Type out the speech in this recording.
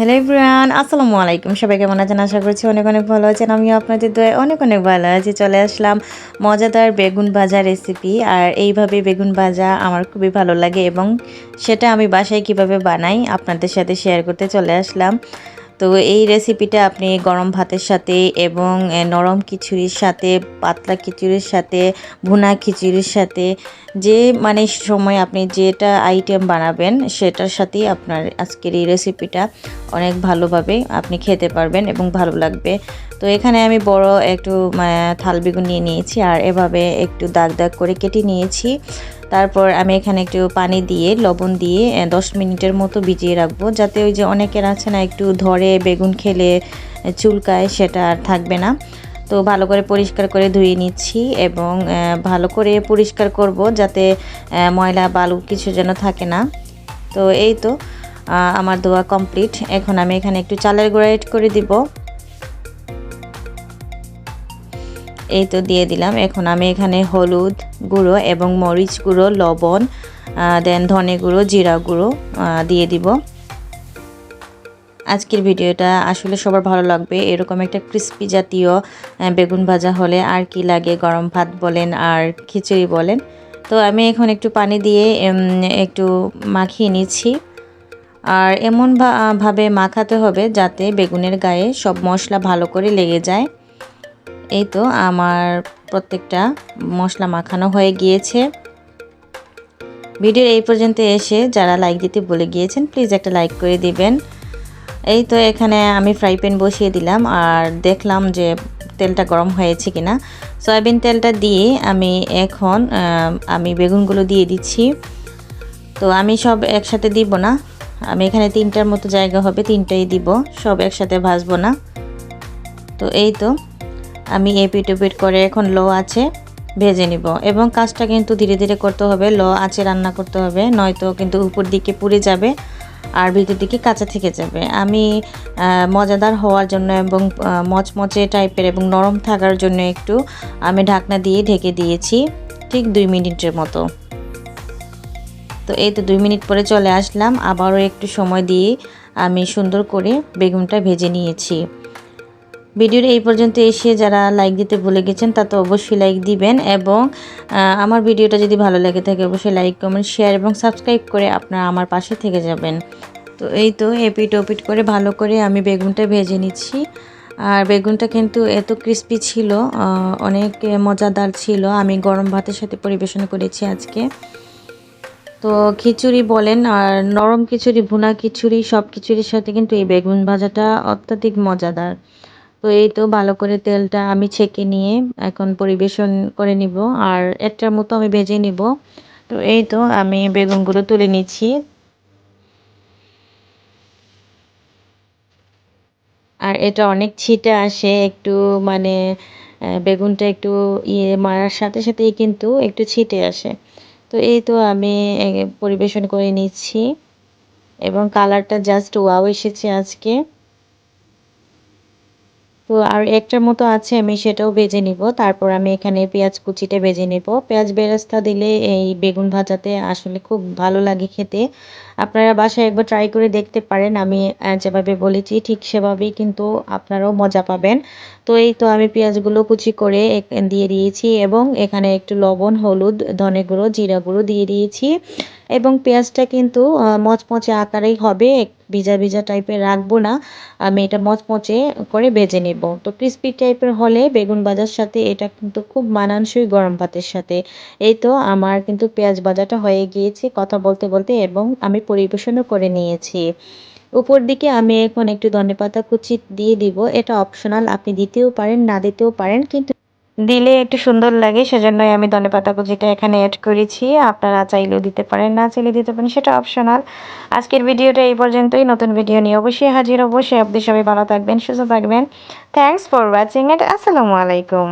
Hello Ibran আসসালামু আলাইকুম সবাই কেমন আছেন? আশা করছি অনেক অনেক ভালো আছেন। আমিও আপনাদের দয়ে অনেক অনেক ভালো আছি। চলে আসলাম মজাদার বেগুন ভাজা রেসিপি আর এইভাবে বেগুন ভাজা আমার খুবই ভালো লাগে এবং সেটা আমি বাসায় কীভাবে বানাই আপনাদের সাথে শেয়ার করতে চলে আসলাম। তো এই রেসিপিটা আপনি গরম ভাতের সাথে এবং নরম খিচুড়ির সাথে, পাতলা খিচুড়ির সাথে, ভুনা খিচুড়ির সাথে, যে মানে সময় আপনি যেটা আইটেম বানাবেন সেটার সাথেই আপনার আজকের এই রেসিপিটা অনেক ভালোভাবে আপনি খেতে পারবেন এবং ভালো লাগবে। তো এখানে আমি বড় একটু থাল বেগুন নিয়ে নিয়েছি আর এভাবে একটু দাগ দাগ করে কেটে নিয়েছি। তারপর আমি এখানে একটু পানি দিয়ে লবণ দিয়ে এ, দশ মিনিটের মতো ভিজিয়ে রাখব। যাতে ওই যে অনেকের আছে না একটু ধরে বেগুন খেলে চুলকায় সেটা আর থাকবে না। তো ভালো করে পরিষ্কার করে ধুয়ে নিচ্ছি এবং ভালো করে পরিষ্কার করব যাতে ময়লা বালু কিছু যেন থাকে না। তো এই তো আমার দোয়া কমপ্লিট। এখন আমি এখানে একটু চালের গুঁড়া এড করে দিব। এই তো দিয়ে দিলাম। এখন আমি এখানে হলুদ গুঁড়ো এবং মরিচ গুঁড়ো, লবণ দেন ধনে গুঁড়ো, জিরা গুঁড়ো দিয়ে দিব। আজকের ভিডিওটা আসলে সবার ভালো লাগবে। এরকম একটা ক্রিস্পি জাতীয় বেগুন ভাজা হলে আর কি লাগে? গরম ভাত বলেন আর খিচুড়ি বলেন। তো আমি এখন একটু পানি দিয়ে একটু মাখিয়ে নিচ্ছি। আর এমন ভাবে মাখাতে হবে যাতে বেগুনের গায়ে সব মশলা ভালো করে লেগে যায়। এই তো আমার প্রত্যেকটা মশলা মাখানো হয়ে গিয়েছে। ভিডিওর এই পর্যন্ত এসে যারা লাইক দিতে বলে গিয়েছেন প্লিজ একটা লাইক করে দিবেন। এই তো এখানে আমি ফ্রাই প্যান বসিয়ে দিলাম আর দেখলাম যে তেলটা গরম হয়েছে কিনা। সয়াবিন তেলটা দিয়ে আমি এখন আমি বেগুনগুলো দিয়ে দিচ্ছি। তো আমি সব একসাথে দিব না। আমি এখানে তিনটার মতো জায়গা হবে, তিনটাই দিব। সব একসাথে ভাজবো না। তো এই তো আমি এপিট ওপিট করে এখন লো আছে, ভেজে নিব। এবং কাজটা কিন্তু ধীরে ধীরে করতে হবে লো আছে, রান্না করতে হবে, নয়তো কিন্তু উপর দিকে পুড়ে যাবে আর ভিতর দিকে কাঁচা থেকে যাবে। আমি মজাদার হওয়ার জন্য এবং মচমচে টাইপের এবং নরম থাকার জন্য একটু আমি ঢাকনা দিয়ে ঢেকে দিয়েছি, ঠিক দুই মিনিটের মতো। তো এই তো দুই মিনিট পরে চলে আসলাম, আবারও একটু সময় দিয়ে আমি সুন্দর করে বেগুনটা ভেজে নিয়েছি। ভিডিওর এই পর্যন্ত এসে যারা লাইক দিতে ভুলে গেছেন, তা তো অবশ্যই লাইক দিবেন এবং আমার ভিডিওটা যদি ভালো লেগে থাকে, অবশ্যই লাইক কমেন্ট শেয়ার এবং সাবস্ক্রাইব করে আপনারা আমার পাশে থেকে যাবেন। তো এই তো এপিট ওপিট করে ভালো করে আমি বেগুনটা ভেজে নিচ্ছি। আর বেগুনটা কিন্তু এত ক্রিস্পি ছিল অনেক মজাদার ছিল। আমি গরম ভাতের সাথে পরিবেশন করেছি আজকে। তো খিচুড়ি বলেন আর নরম খিচুড়ি, ভুনা খিচুড়ি, সব খিচুড়ির সাথে কিন্তু এই বেগুন ভাজাটা অত্যাধিক মজাদার। তো এই তো ভালো করে তেলটা আমি ছেঁকে নিয়ে এখন পরিবেশন করে নিব আর একটার মতো আমি ভেজে নিব। তো এই তো আমি বেগুনগুলো তুলে নিচ্ছি। আর এটা অনেক ছিটে আসে একটু মানে বেগুনটা একটু ইয়ে মারার সাথে সাথেই কিন্তু একটু ছিটে আসে। তো এই তো আমি পরিবেশন করে নিচ্ছি। এবং কালারটা জাস্ট ওয়াও এসেছে আজকে। তো আর একটার মতো আছে, আমি সেটাও ভেজে নিব। তারপর আমি এখানে পেঁয়াজ কুচিটা ভেজে নেব। পেঁয়াজ বেরেস্তা দিলে এই বেগুন ভাজাতে আসলে খুব ভালো লাগে খেতে। আপনারা বাসায় একবার ট্রাই করে দেখতে পারেন। আমি যেভাবে বলেছি ঠিক সেভাবেই কিন্তু আপনারাও মজা পাবেন। তো এই তো আমি পেঁয়াজগুলো কুচি করে দিয়ে দিয়েছি এবং এখানে একটু লবণ, হলুদ, ধনে গুঁড়ো, জিরা গুঁড়ো দিয়ে দিয়েছি। এবং পেঁয়াজটা কিন্তু মচমচে আকারেই হবে ভিজা ভিজা টাইপের রাখব না। আমি এটা মচমচে করে ভেজে নেব। তো ক্রিস্পি টাইপের হলে বেগুন ভাজার সাথে এটা কিন্তু খুব মানানসই গরম ভাতের সাথে। এই তো আমার কিন্তু পেঁয়াজ ভাজাটা হয়ে গিয়েছে কথা বলতে বলতে এবং আমি পরিবেশনও করে নিয়েছি। উপর দিকে আমি এখন একটু ধনেপাতা কুচি দিয়ে দিব। এটা অপশনাল আপনি দিতেও পারেন, না দিতেও পারেন, কিন্তু দিলে একটু সুন্দর লাগে, সেজন্যই আমি ধনে পাতা কুচিটা এখানে অ্যাড করেছি। আপনারা চাইলেও দিতে পারেন, না চাইলে দিতে পারেন, সেটা অপশনাল আজকের ভিডিওটা এই পর্যন্তই। নতুন ভিডিও নিয়ে অবশ্যই হাজির অবশ্যই আপনি সবাই ভালো থাকবেন, সুস্থ থাকবেন। থ্যাংকস ফর ওয়াচিং এন্ড আসসালামু আলাইকুম।